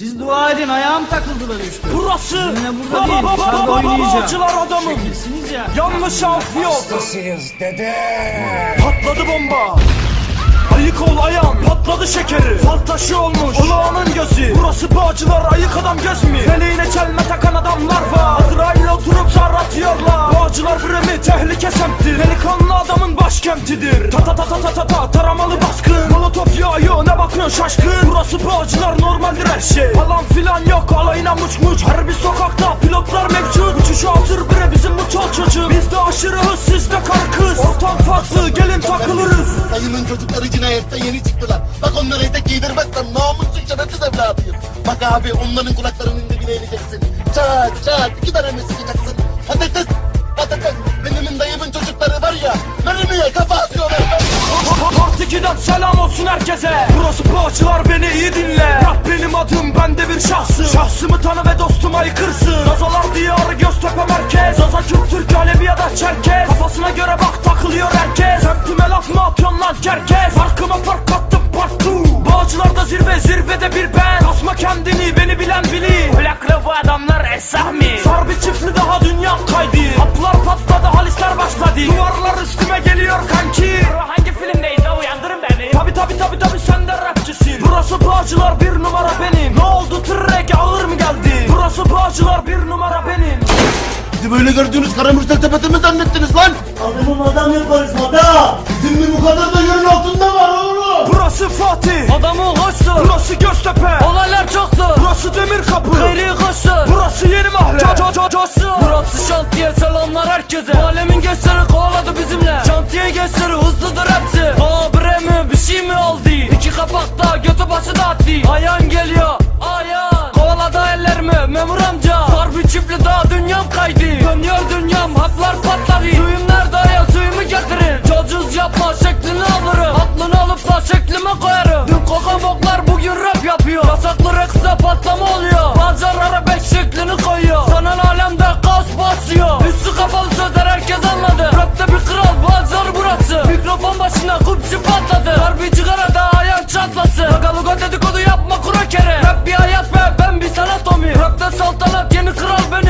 Siz dua edin ayağım takıldı da düştü. Burası burada değil, Baba, dışarıda baba, oynayacağım. Acılar adamım. Çekilsiniz ya. Yanlış af yok. Hastasıyız dede. Patladı bomba. Ayık ol ayağım. Patladı şekeri. Fal taşı olmuş. Olağanın gözü. Burası bağcılar ayık adam göz mü? Feleğine çelme takan adamlar var. Azrail'le oturup zar atıyorlar. Bağcılar birimi tehlike semti başkentidir Ta ta ta ta ta ta ta taramalı baskın Molotof yağıyor ne bakıyorsun şaşkın Burası bağcılar normaldir her şey Falan filan yok alayına muç muç Her bir sokakta pilotlar mevcut Uçuşu hazır bire bizim bu çol çocuğu Bizde aşırı hız sizde kar kız Ortam farklı gelin takılırız Dayımın çocukları cinayette yeni çıktılar. Bak onlara etek giydirmezsem namussuz şerefsiz evladıyım. Bak abi onların kulaklarının dibine ineceksin. Çat çat iki tane mi sıkacaksın? Patates patates. Mermiye kafa atıyorlar. Part 2'den selam olsun herkese. Burası Bağcılar beni iyi dinle. Rap benim adım ben de bir şahsım. Şahsımı tanı ve dostuma yıkırsın Zazalar diyarı Göztepe merkez. Zaza Kürt Türk Alevi ya da Çerkez. Kafasına göre bak takılıyor herkes. Semtime laf mı atıyorsun lan kerkez Farkıma fark kattım part 2 Bağcılarda zirve zirvede bir ben. Kasma kendini beni bilen bilir. Plaklı bu adamlar esah mi Sar bir çiftli daha Bağcılar bir numara benim. Ne oldu tırrek ağır mı geldi? Burası Bağcılar bir numara benim. Bizi böyle gördüğünüz karamürsel tepete mi zannettiniz lan? Adamım adam yaparız adam. Bizim bir bu kadar da yerin altında var oğlum. Burası Fatih. Adamı hoşsun Burası Göztepe. Olaylar çoktu Burası Demir Kapı. Hayri hoşsun Burası Yeni Mahalle. Co co coşsun. Burası şantiye selamlar herkese. Alemin gençleri kovaladı bizimle. Şantiye gençleri hızlıdır hepsi. Aa bre mi bir şey mi oldu? İki kapakta götü başı da attı. Ayağın geliyor Mikrofon başına kupçu patladı. Harbi çıkarada ayağın çatlasın. Gagaluga dedikodu yapma kura kere Rap bir hayat ve ben bir sanat omi Rapte saltanat yeni kral benim